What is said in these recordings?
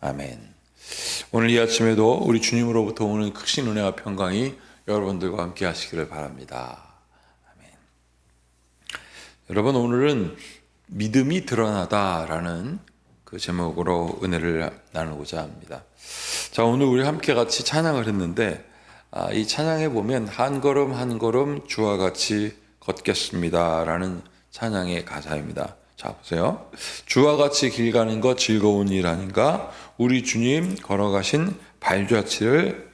아멘. 오늘 이 아침에도 우리 주님으로부터 오는 크신 은혜와 평강이 여러분들과 함께 하시기를 바랍니다. 아멘. 여러분 오늘은 믿음이 드러나다라는 그 제목으로 은혜를 나누고자 합니다. 자 오늘 우리 함께 같이 찬양을 했는데 아, 이 찬양에 보면 한 걸음 한 걸음 주와 같이 걷겠습니다라는 찬양의 가사입니다. 자 보세요. 주와 같이 길 가는 것 즐거운 일 아닌가? 우리 주님 걸어가신 발자취를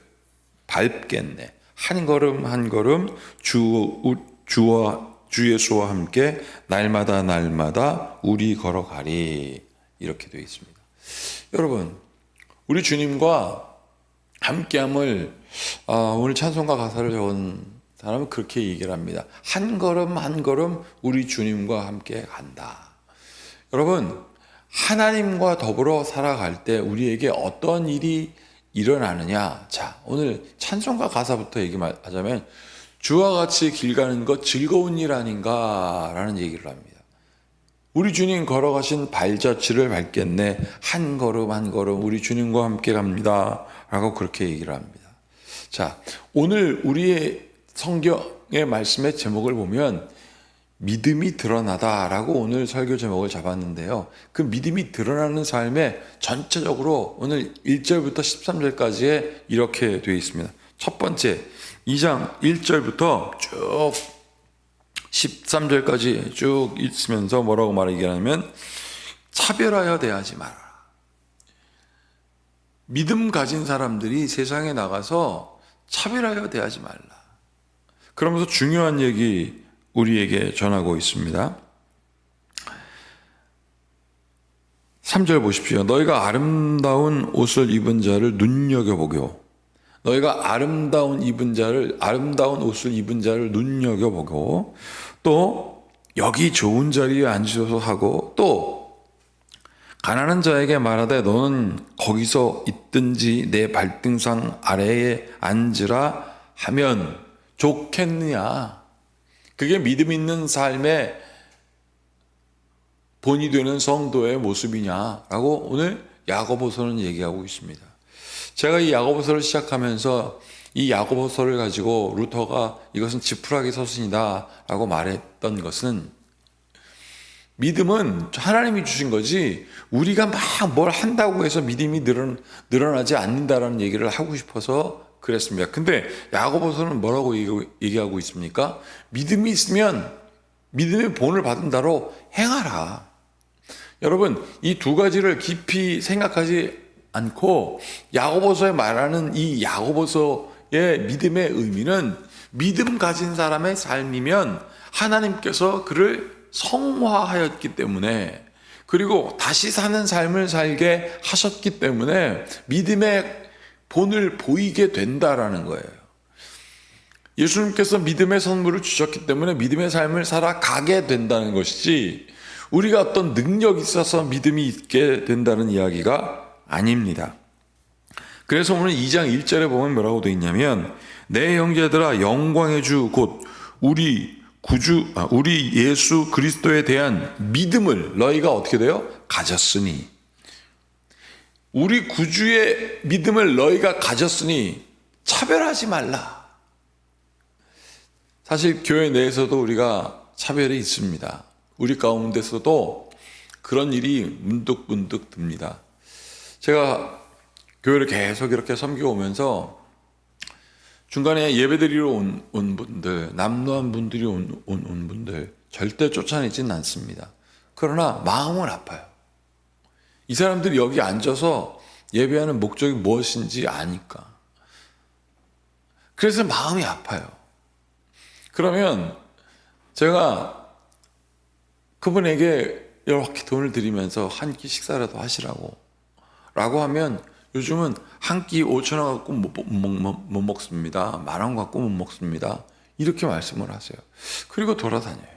밟겠네. 한 걸음 한 걸음 주 주와 주 예수와 함께 날마다 날마다 우리 걸어가리 이렇게 되어 있습니다. 여러분 우리 주님과 함께함을 아, 오늘 찬송가 가사를 적은 사람은 그렇게 얘기를 합니다. 한 걸음 한 걸음 우리 주님과 함께 간다. 여러분 하나님과 더불어 살아갈 때 우리에게 어떤 일이 일어나느냐? 자, 오늘 찬송가 가사부터 얘기하자면 주와 같이 길 가는 것 즐거운 일 아닌가 라는 얘기를 합니다. 우리 주님 걸어가신 발자취를 밟겠네. 한 걸음 한 걸음 우리 주님과 함께 갑니다. 라고 그렇게 얘기를 합니다. 자, 오늘 우리의 성경의 말씀의 제목을 보면 믿음이 드러나다라고 오늘 설교 제목을 잡았는데요. 그 믿음이 드러나는 삶에 전체적으로 오늘 1절부터 13절까지에 이렇게 되어 있습니다. 첫 번째, 2장 1절부터 쭉 13절까지 쭉 있으면서 뭐라고 말하냐면 차별하여 대하지 마라. 믿음 가진 사람들이 세상에 나가서 차별하여 대하지 말라. 그러면서 중요한 얘기 우리에게 전하고 있습니다. 3절 보십시오. 너희가 아름다운 옷을 입은 자를 눈여겨보고 너희가 아름다운 입은 자를 아름다운 옷을 입은 자를 눈여겨보고 또 여기 좋은 자리에 앉으셔서 하고 또 가난한 자에게 말하되 너는 거기서 있든지 내 발등상 아래에 앉으라 하면 좋겠느냐. 그게 믿음 있는 삶의 본이 되는 성도의 모습이냐라고 오늘 야고보서는 얘기하고 있습니다. 제가 이 야고보서를 시작하면서 이 야고보서를 가지고 루터가 이것은 지푸라기 서신이다라고 말했던 것은 믿음은 하나님이 주신 거지 우리가 막 뭘 한다고 해서 믿음이 늘어, 늘어나지 않는다라는 얘기를 하고 싶어서 그랬습니다. 근데 야고보서는 뭐라고 얘기하고 있습니까? 믿음이 있으면 믿음의 본을 받은 다로 행하라. 여러분 이 두 가지를 깊이 생각하지 않고 야고보서에 말하는 이 야고보서의 믿음의 의미는 믿음 가진 사람의 삶이면 하나님께서 그를 성화하였기 때문에 그리고 다시 사는 삶을 살게 하셨기 때문에 믿음의 본을 보이게 된다라는 거예요. 예수님께서 믿음의 선물을 주셨기 때문에 믿음의 삶을 살아가게 된다는 것이지 우리가 어떤 능력이 있어서 믿음이 있게 된다는 이야기가 아닙니다. 그래서 오늘 2장 1절에 보면 뭐라고 되어 있냐면 내 형제들아 영광의 주 곧 우리 구주 아, 우리 예수 그리스도에 대한 믿음을 너희가 어떻게 돼요? 가졌으니 우리 구주의 믿음을 너희가 가졌으니 차별하지 말라. 사실 교회 내에서도 우리가 차별이 있습니다. 우리 가운데서도 그런 일이 문득문득 듭니다. 제가 교회를 계속 이렇게 섬겨오면서 중간에 예배드리러 온, 온 분들, 남노한 분들이 온, 온, 온 분들 절대 쫓아내지는 않습니다. 그러나 마음은 아파요. 이 사람들이 여기 앉아서 예배하는 목적이 무엇인지 아니까. 그래서 마음이 아파요. 그러면 제가 그분에게 이렇게 돈을 드리면서 한 끼 식사라도 하시라고. 라고 하면 요즘은 한 끼 5천 원 갖고 못, 못, 못, 못 먹습니다. 만 원 갖고 못 먹습니다. 이렇게 말씀을 하세요. 그리고 돌아다녀요.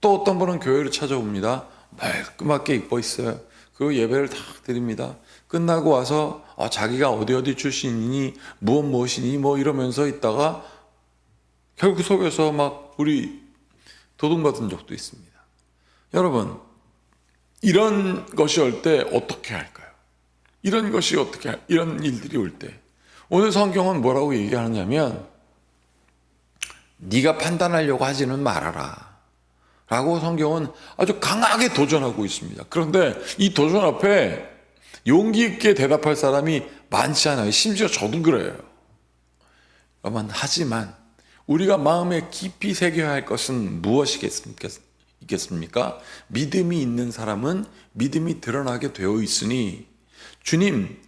또 어떤 분은 교회를 찾아옵니다. 말끔하게 입고 있어요. 그리고 예배를 다 드립니다. 끝나고 와서 아, 자기가 어디 어디 출신이니 무엇 무엇이니 뭐 이러면서 있다가 결국 속에서 막 우리 도둑받은 적도 있습니다. 여러분 이런 것이 올 때 어떻게 할까요? 이런 것이 어떻게 이런 일들이 올 때 오늘 성경은 뭐라고 얘기하느냐면 네가 판단하려고 하지는 말아라. 라고 성경은 아주 강하게 도전하고 있습니다. 그런데 이 도전 앞에 용기 있게 대답할 사람이 많지 않아요. 심지어 저도 그래요. 하지만 우리가 마음에 깊이 새겨야 할 것은 무엇이겠습니까? 믿음이 있는 사람은 믿음이 드러나게 되어 있으니 주님,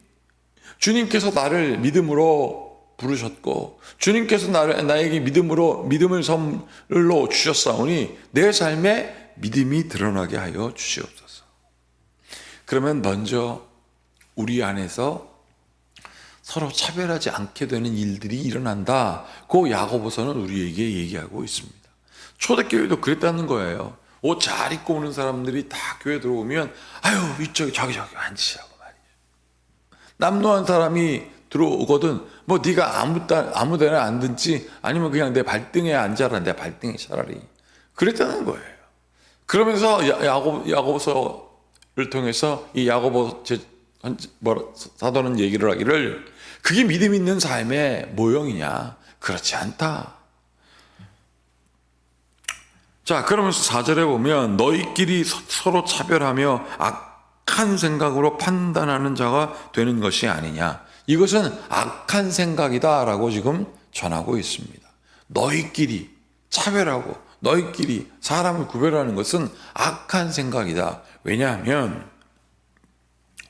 주님께서 나를 믿음으로 부르셨고 주님께서 나를 나에게 믿음으로 믿음을 선물로 주셨사오니 내 삶에 믿음이 드러나게 하여 주시옵소서. 그러면 먼저 우리 안에서 서로 차별하지 않게 되는 일들이 일어난다. 그 야고보서는 우리에게 얘기하고 있습니다. 초대교회도 그랬다는 거예요. 옷 잘 입고 오는 사람들이 다 교회 들어오면 아유 이쪽에 저기 저기 앉으시라고 말이에요. 남노한 사람이 들어오거든. 뭐 네가 아무 데 아무 데나 앉든지 아니면 그냥 내 발등에 앉아라. 내 발등에 차라리. 그랬다는 거예요. 그러면서 야- 야고 야고보서를 통해서 이 야고보 제 뭐라 사도는 얘기를 하기를 그게 믿음 있는 삶의 모형이냐? 그렇지 않다. 자 그러면서 4절에 보면 너희끼리 서- 서로 차별하며 악한 생각으로 판단하는 자가 되는 것이 아니냐 이것은 악한 생각이다라고 지금 전하고 있습니다. 너희끼리 차별하고 너희끼리 사람을 구별하는 것은 악한 생각이다. 왜냐하면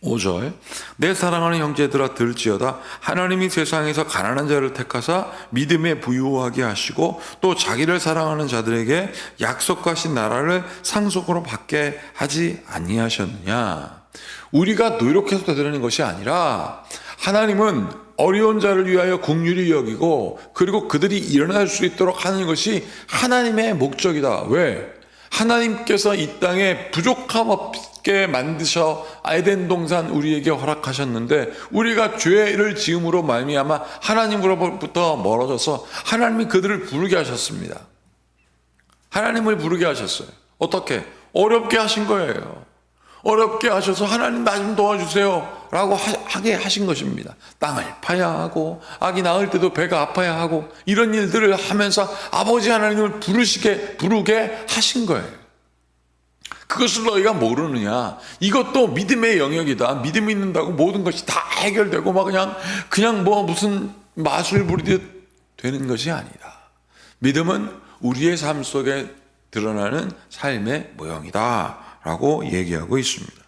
5절 내 사랑하는 형제들아 들지어다 하나님이 세상에서 가난한 자를 택하사 믿음에 부유하게 하시고 또 자기를 사랑하는 자들에게 약속하신 나라를 상속으로 받게 하지 아니하셨느냐 우리가 노력해서 되는 것이 아니라 하나님은 어려운 자를 위하여 국률이 여기고 그리고 그들이 일어날 수 있도록 하는 것이 하나님의 목적이다 왜? 하나님께서 이 땅에 부족함 없게 만드셔 아이덴 동산 우리에게 허락하셨는데 우리가 죄를 지음으로 말미암아 하나님으로부터 멀어져서 하나님이 그들을 부르게 하셨습니다. 하나님을 부르게 하셨어요. 어떻게? 어렵게 하신 거예요. 어렵게 하셔서 하나님 나 좀 도와주세요. 라고 하, 게 하신 것입니다. 땅을 파야 하고, 아기 낳을 때도 배가 아파야 하고, 이런 일들을 하면서 아버지 하나님을 부르시게, 부르게 하신 거예요. 그것을 너희가 모르느냐. 이것도 믿음의 영역이다. 믿음이 있는다고 모든 것이 다 해결되고, 막 그냥, 그냥 뭐 무슨 마술 부리듯 되는 것이 아니다. 믿음은 우리의 삶 속에 드러나는 삶의 모형이다. 라고 얘기하고 있습니다.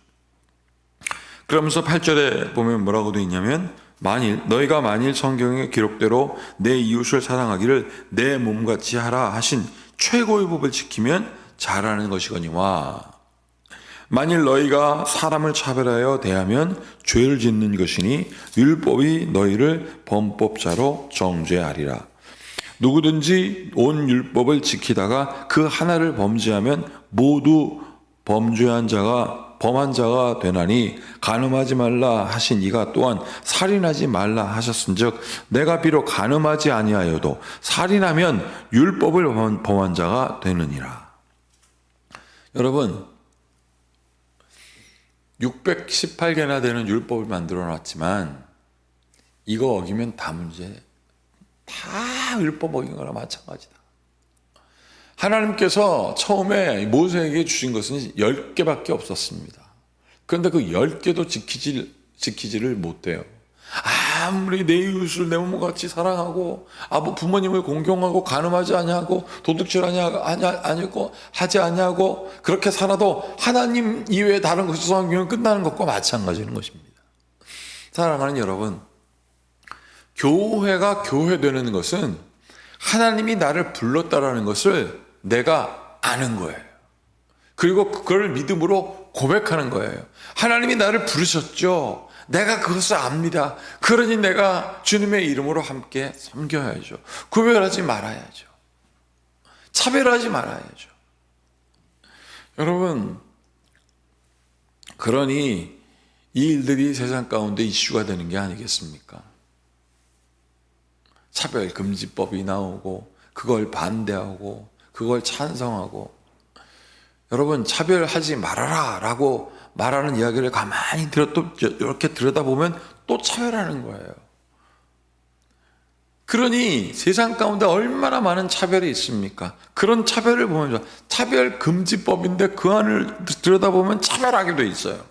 그러면서 8절에 보면 뭐라고 되어 있냐면 만일 너희가 만일 성경의 기록대로 내 이웃을 사랑하기를 내 몸같이 하라 하신 최고의 법을 지키면 잘하는 것이거니와 만일 너희가 사람을 차별하여 대하면 죄를 짓는 것이니 율법이 너희를 범법자로 정죄하리라 누구든지 온 율법을 지키다가 그 하나를 범죄하면 모두 범죄한 자가 범한 자가 되나니 간음하지 말라 하신 이가 또한 살인하지 말라 하셨은즉 내가 비록 간음하지 아니하여도 살인하면 율법을 범한, 자가 되느니라. 여러분 618개나 되는 율법을 만들어 놨지만 이거 어기면 다 문제 다 율법 어긴 거나 마찬가지다. 하나님께서 처음에 모세에게 주신 것은 10개밖에 없었습니다. 그런데 그 10개도 지키지, 지키지를 못해요. 아무리 내 이웃을 내 몸같이 사랑하고 아버 부모님을 공경하고 간음하지 아니하고 도둑질하지 아니고 하지 아니하고 그렇게 살아도 하나님 이외에 다른 것을 섬기면 끝나는 것과 마찬가지인 것입니다. 사랑하는 여러분, 교회가 교회되는 것은 하나님이 나를 불렀다라는 것을 내가 아는 거예요. 그리고 그걸 믿음으로 고백하는 거예요. 하나님이 나를 부르셨죠. 내가 그것을 압니다. 그러니 내가 주님의 이름으로 함께 섬겨야죠. 구별하지 말아야죠. 차별하지 말아야죠. 여러분, 그러니 이 일들이 세상 가운데 이슈가 되는 게 아니겠습니까? 차별금지법이 나오고, 그걸 반대하고, 그걸 찬성하고, 여러분, 차별하지 말아라 라고 말하는 이야기를 가만히 들어 또 이렇게 들여다보면 또 차별하는 거예요. 그러니 세상 가운데 얼마나 많은 차별이 있습니까? 그런 차별을 보면 차별 금지법인데 그 안을 들여다보면 차별하게 돼 있어요.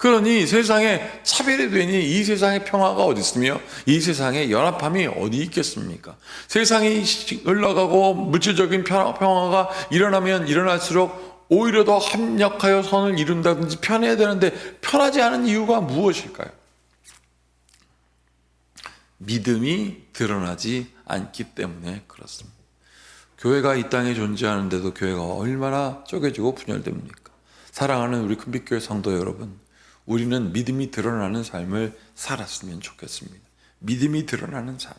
그러니 세상에 차별이 되니 이 세상에 평화가 어디 있으며 이 세상에 연합함이 어디 있겠습니까? 세상이 흘러가고 물질적인 평화- 평화가 일어나면 일어날수록 오히려 더 합력하여 선을 이룬다든지 편해야 되는데 편하지 않은 이유가 무엇일까요? 믿음이 드러나지 않기 때문에 그렇습니다. 교회가 이 땅에 존재하는데도 교회가 얼마나 쪼개지고 분열됩니까? 사랑하는 우리 큰빛교회 성도 여러분, 우리는 믿음이 드러나는 삶을 살았으면 좋겠습니다. 믿음이 드러나는 삶.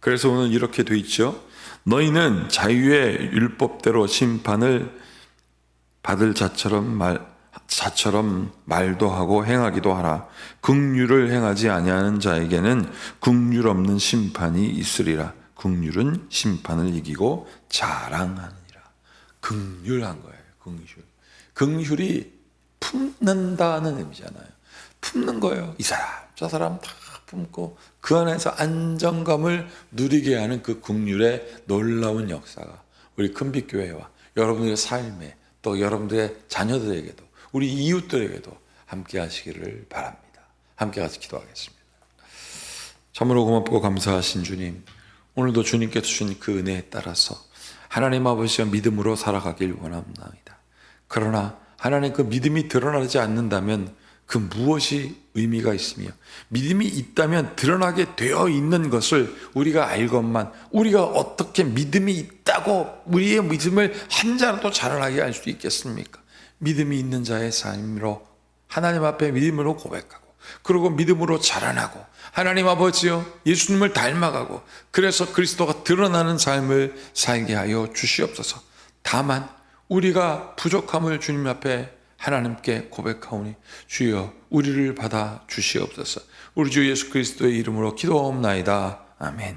그래서 오늘 이렇게 돼 있죠. 너희는 자유의 율법대로 심판을 받을 자처럼 말 자처럼 말도 하고 행하기도 하라. 긍휼을 행하지 아니하는 자에게는 긍휼 없는 심판이 있으리라. 긍휼은 심판을 이기고 자랑하느니라. 긍휼한 거예요. 긍휼. 긍휼이 품는다는 의미잖아요. 품는 거예요. 이 사람, 저 사람 다 품고 그 안에서 안정감을 누리게 하는 그 긍휼의 놀라운 역사가 우리 큰빛교회와 여러분들의 삶에 또 여러분들의 자녀들에게도 우리 이웃들에게도 함께 하시기를 바랍니다. 함께 같이 기도하겠습니다. 참으로 고맙고 감사하신 주님, 오늘도 주님께서 주신 그 은혜에 따라서 하나님 아버지와 믿음으로 살아가길 원합니다. 그러나 하나님 그 믿음이 드러나지 않는다면 그 무엇이 의미가 있으며 믿음이 있다면 드러나게 되어 있는 것을 우리가 알것만 우리가 어떻게 믿음이 있다고 우리의 믿음을 한 자라도 자라나게 할 수 있겠습니까? 믿음이 있는 자의 삶으로 하나님 앞에 믿음으로 고백하고 그리고 믿음으로 자라나고 하나님 아버지여 예수님을 닮아가고 그래서 그리스도가 드러나는 삶을 살게 하여 주시옵소서. 다만 우리가 부족함을 주님 앞에 하나님께 고백하오니 주여 우리를 받아 주시옵소서. 우리 주 예수 그리스도의 이름으로 기도하옵나이다. 아멘.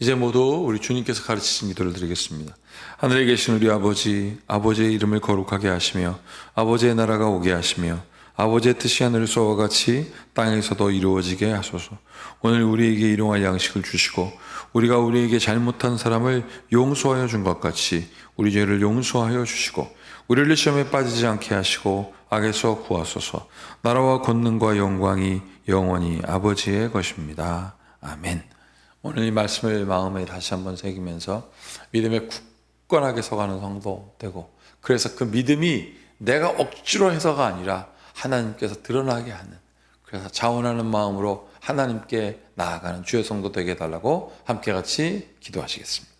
이제 모두 우리 주님께서 가르치신 기도를 드리겠습니다. 하늘에 계신 우리 아버지, 아버지의 이름을 거룩하게 하시며 아버지의 나라가 오게 하시며 아버지의 뜻이 하늘에서와 같이 땅에서도 이루어지게 하소서. 오늘 우리에게 일용할 양식을 주시고 우리가 우리에게 잘못한 사람을 용서하여 준 것 같이 우리 죄를 용서하여 주시고 우리를 시험에 빠지지 않게 하시고 악에서 구하소서. 나라와 권능과 영광이 영원히 아버지의 것입니다. 아멘. 오늘 이 말씀을 마음에 다시 한번 새기면서 믿음에 굳건하게 서가는 성도 되고 그래서 그 믿음이 내가 억지로 해서가 아니라 하나님께서 드러나게 하는 그래서 자원하는 마음으로 하나님께 나아가는 주의 성도 되게 해달라고 함께 같이 기도하시겠습니다.